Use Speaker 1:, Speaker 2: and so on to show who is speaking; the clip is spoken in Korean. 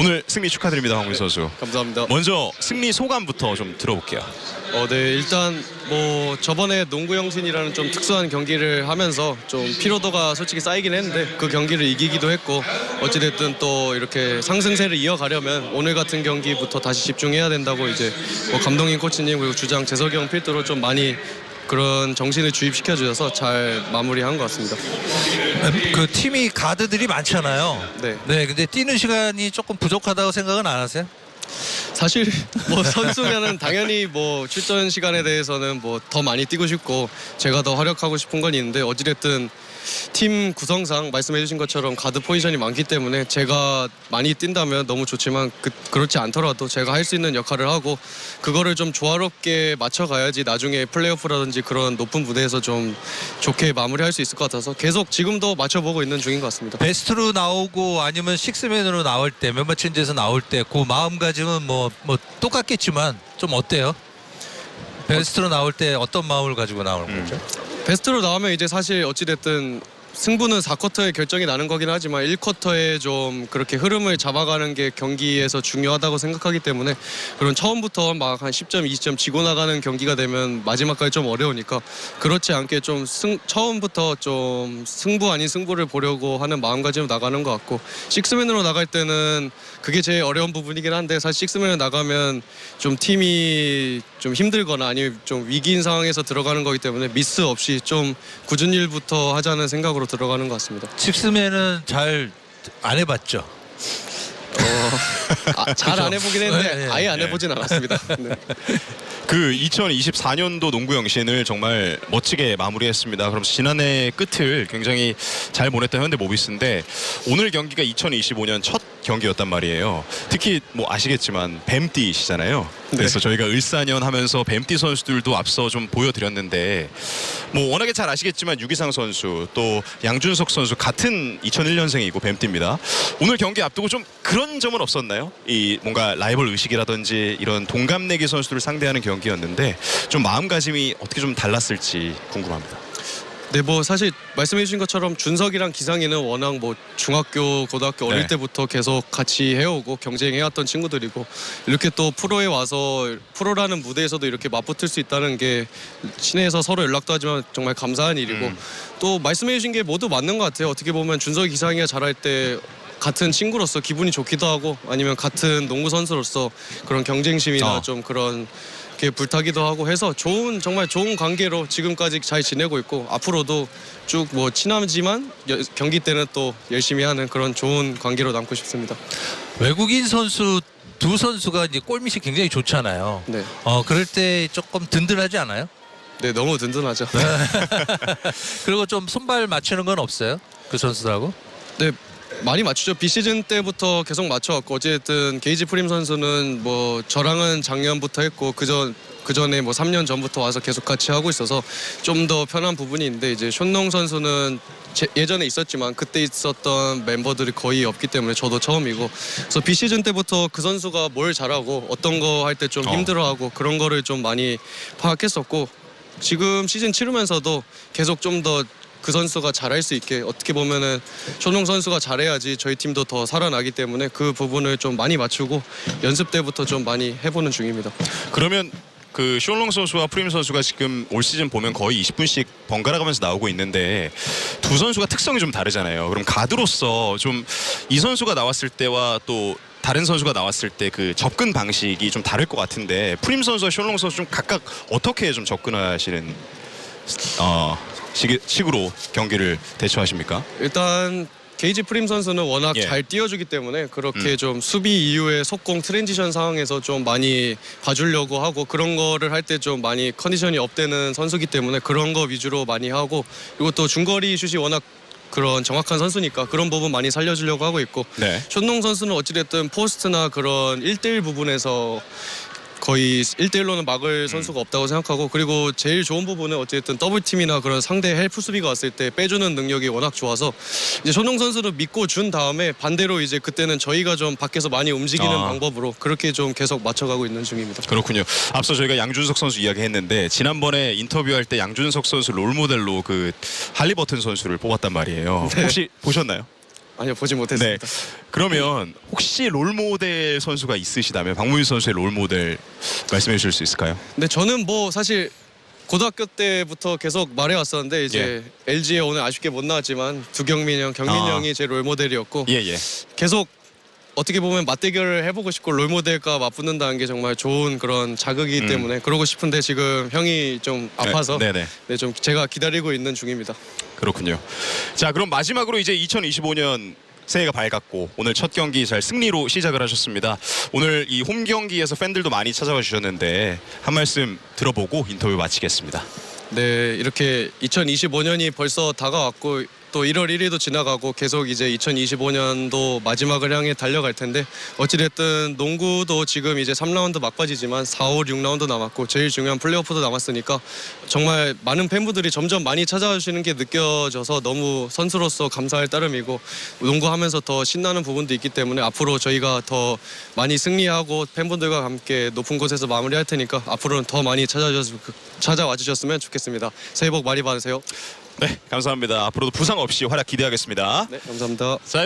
Speaker 1: 오늘 승리 축하드립니다, 황민 선수.
Speaker 2: 감사합니다.
Speaker 1: 먼저 승리 소감부터 좀 들어볼게요.
Speaker 2: 어, 네, 일단 뭐 저번에 농구 영신이라는 좀 특수한 경기를 하면서 좀 피로도가 솔직히 쌓이긴 했는데 그 경기를 이기기도 했고 어찌됐든 또 이렇게 상승세를 이어가려면 오늘 같은 경기부터 다시 집중해야 된다고 이제 뭐 감독님, 코치님 그리고 주장 재석이 형 필두로 좀 많이 그런 정신을 주입시켜 주셔서 잘 마무리한 것 같습니다.
Speaker 3: 그 팀이 가드들이 많잖아요.
Speaker 2: 네.
Speaker 3: 네, 근데 뛰는 시간이 조금 부족하다고 생각은 안 하세요?
Speaker 2: 사실 뭐 선수면은 당연히 뭐 출전 시간에 대해서는 뭐 더 많이 뛰고 싶고 제가 더 활약하고 싶은 건 있는데 어찌됐든 팀 구성상 말씀해주신 것처럼 가드 포지션이 많기 때문에 제가 많이 뛴다면 너무 좋지만 그, 그렇지 않더라도 제가 할 수 있는 역할을 하고 그거를 좀 조화롭게 맞춰가야지 나중에 플레이오프라든지 그런 높은 무대에서 좀 좋게 마무리할 수 있을 것 같아서 계속 지금도 맞춰보고 있는 중인 것 같습니다.
Speaker 3: 베스트로 나오고 아니면 식스맨으로 나올 때 멤버 체인지에서 나올 때 그 마음가짐 은 뭐, 뭐 똑같겠지만 좀 어때요? 베스트로 나올 때 어떤 마음을 가지고 나오는 거죠?
Speaker 2: 베스트로 나오면 이제 사실 어찌됐든 승부는 4쿼터에 결정이 나는 거긴 하지만 1쿼터에 좀 그렇게 흐름을 잡아가는 게 경기에서 중요하다고 생각하기 때문에 그런 처음부터 막 한 10점, 20점 지고 나가는 경기가 되면 마지막까지 좀 어려우니까 그렇지 않게 좀 승, 처음부터 좀 승부 아닌 승부를 보려고 하는 마음가짐으로 나가는 것 같고 식스맨으로 나갈 때는 그게 제일 어려운 부분이긴 한데 사실 식스맨으로 나가면 좀 팀이 좀 힘들거나 아니면 좀 위기인 상황에서 들어가는 거기 때문에 미스 없이 좀 굳은 일부터 하자는 생각으로 들어가는 것 같습니다.
Speaker 3: 식스맨은 잘 안 해봤죠?
Speaker 2: 아, 잘 안 해보긴 했는데
Speaker 3: 네, 네.
Speaker 2: 아예 안 해보진 않았습니다. 네.
Speaker 1: 그 2024년도 농구 영신을 정말 멋지게 마무리했습니다. 그럼 지난해 끝을 굉장히 잘 보냈던 현대 모비스인데 오늘 경기가 2025년 첫 경기였단 말이에요. 특히 뭐 아시겠지만 뱀띠시잖아요. 그래서 저희가 을사년 하면서 뱀띠 선수들도 앞서 좀 보여드렸는데 뭐 워낙에 잘 아시겠지만 유기상 선수 또 양준석 선수 같은 2001년생이고 뱀띠입니다. 오늘 경기 앞두고 좀 그런 점은 없었나요? 이 뭔가 라이벌 의식이라든지 이런 동갑내기 선수들을 상대하는 경기였는데 좀 마음가짐이 어떻게 좀 달랐을지 궁금합니다.
Speaker 2: 네, 뭐 사실 말씀해주신 것처럼 준석이랑 기상이는 워낙 뭐 중학교, 고등학교 어릴
Speaker 1: 네.
Speaker 2: 때부터 계속 같이 해오고 경쟁해왔던 친구들이고 이렇게 또 프로에 와서 프로라는 무대에서도 이렇게 맞붙을 수 있다는 게 시내에서 서로 연락도 하지만 정말 감사한 일이고
Speaker 1: 음.
Speaker 2: 또 말씀해주신 게 모두 맞는 것 같아요. 어떻게 보면 준석이 기상이가 잘할 때 같은 친구로서 기분이 좋기도 하고 아니면 같은 농구 선수로서 그런 경쟁심이나
Speaker 1: 어.
Speaker 2: 좀 그런 게 불타기도 하고 해서 좋은 정말 좋은 관계로 지금까지 잘 지내고 있고 앞으로도 쭉 뭐 친하지만 여- 경기 때는 또 열심히 하는 그런 좋은 관계로 남고 싶습니다.
Speaker 3: 외국인 선수 두 선수가 이제 골밑이 굉장히 좋잖아요.
Speaker 2: 네,
Speaker 3: 어 그럴 때 조금 든든하지 않아요?
Speaker 2: 네 너무 든든하죠.
Speaker 3: 그리고 좀 손발 맞추는 건 없어요? 그 선수들하고?
Speaker 2: 네 많이 맞추죠. 비시즌 때부터 계속 맞춰왔고 어쨌든 게이지 프림 선수는 뭐 저랑은 작년부터 했고 그전 그 전에 뭐 3년 전부터 와서 계속 같이 하고 있어서 좀 더 편한 부분이 있는데 이제 션농 선수는 제- 예전에 있었지만 그때 있었던 멤버들이 거의 없기 때문에 저도 처음이고 그래서 비시즌 때부터 그 선수가 뭘 잘하고 어떤 거 할 때 좀
Speaker 1: 어.
Speaker 2: 힘들어하고 그런 거를 좀 많이 파악했었고 지금 시즌 치르면서도 계속 좀 더 그 선수가 잘할 수 있게 어떻게 보면은 쇼농 선수가 잘해야지 저희 팀도 더 살아나기 때문에 그 부분을 좀 많이 맞추고 연습 때부터 좀 많이 해보는 중입니다.
Speaker 1: 그러면 그 쇼롱 선수와 프림 선수가 지금 올 시즌 보면 거의 20분씩 번갈아 가면서 나오고 있는데 두 선수가 특성이 좀 다르잖아요. 그럼 가드로서 좀 이 선수가 나왔을 때와 또 다른 선수가 나왔을 때 그 접근 방식이 좀 다를 것 같은데 프림 선수와 쇼롱 선수 좀 각각 어떻게 좀 접근하시는 어 식, 식으로 경기를 대처하십니까?
Speaker 2: 일단 게이지 프림 선수는 워낙
Speaker 1: 예.
Speaker 2: 잘 뛰어주기 때문에 그렇게
Speaker 1: 음.
Speaker 2: 좀 수비 이후에 속공 트랜지션 상황에서 좀 많이 봐주려고 하고 그런 거를 할 때 좀 많이 컨디션이 업되는 선수기 때문에 그런 거 위주로 많이 하고 그리고 또 중거리 슛이 워낙 그런 정확한 선수니까 그런 부분 많이 살려주려고 하고 있고
Speaker 1: 네.
Speaker 2: 션농 선수는 어찌됐든 포스트나 그런 1대1 부분에서 거의 1대1로는 막을 선수가 없다고 생각하고 그리고 제일 좋은 부분은 어쨌든 더블팀이나 그런 상대 헬프 수비가 왔을 때 빼주는 능력이 워낙 좋아서 이제 손흥 선수를 믿고 준 다음에 반대로 이제 그때는 저희가 좀 밖에서 많이 움직이는
Speaker 1: 아.
Speaker 2: 방법으로 그렇게 좀 계속 맞춰가고 있는 중입니다.
Speaker 1: 그렇군요. 앞서 저희가 양준석 선수 이야기했는데 지난번에 인터뷰할 때 양준석 선수 롤 모델로 그 할리버튼 선수를 뽑았단 말이에요. 혹시 보셨나요?
Speaker 2: 아니요 보지
Speaker 1: 네.
Speaker 2: 못했습니다.
Speaker 1: 그러면 혹시 롤 모델 선수가 있으시다면 박무민 선수의 롤 모델 말씀해 주실 수 있을까요?
Speaker 2: 근데 저는 뭐 사실 고등학교 때부터 계속 말해 왔었는데 이제 LG에 오늘 아쉽게 못 나왔지만 두경민 형, 경민
Speaker 1: 아.
Speaker 2: 형이 제 롤모델이었고
Speaker 1: 예, 예.
Speaker 2: 계속 어떻게 보면 맞대결을 해보고 싶고 롤모델과 맞붙는다는 게 정말 좋은 그런 자극이기
Speaker 1: 음.
Speaker 2: 때문에 그러고 싶은데 지금 형이 좀 아파서
Speaker 1: 네, 네.
Speaker 2: 네, 좀 제가 기다리고 있는 중입니다.
Speaker 1: 그렇군요. 자, 그럼 마지막으로 이제 2025년 새해가 밝았고 오늘 첫 경기 잘 승리로 시작을 하셨습니다. 오늘 이 홈 경기에서 팬들도 많이 찾아와 주셨는데 한 말씀 들어보고 인터뷰 마치겠습니다.
Speaker 2: 네, 이렇게 2025년이 벌써 다가왔고 또 1월 1일도 지나가고 계속 이제 2025년도 마지막을 향해 달려갈 텐데 어찌됐든 농구도 지금 이제 3라운드 막바지지만 4, 5, 6라운드 남았고 제일 중요한 플레이오프도 남았으니까 정말 많은 팬분들이 점점 많이 찾아주시는 게 느껴져서 너무 선수로서 감사할 따름이고 농구하면서 더 신나는 부분도 있기 때문에 앞으로 저희가 더 많이 승리하고 팬분들과 함께 높은 곳에서 마무리할 테니까 앞으로는 더 많이 찾아와 주셨으면 좋겠습니다. 새해 복 많이 받으세요.
Speaker 1: 네, 감사합니다. 앞으로도 부상 없이 활약 기대하겠습니다.
Speaker 2: 네, 감사합니다.
Speaker 1: 자,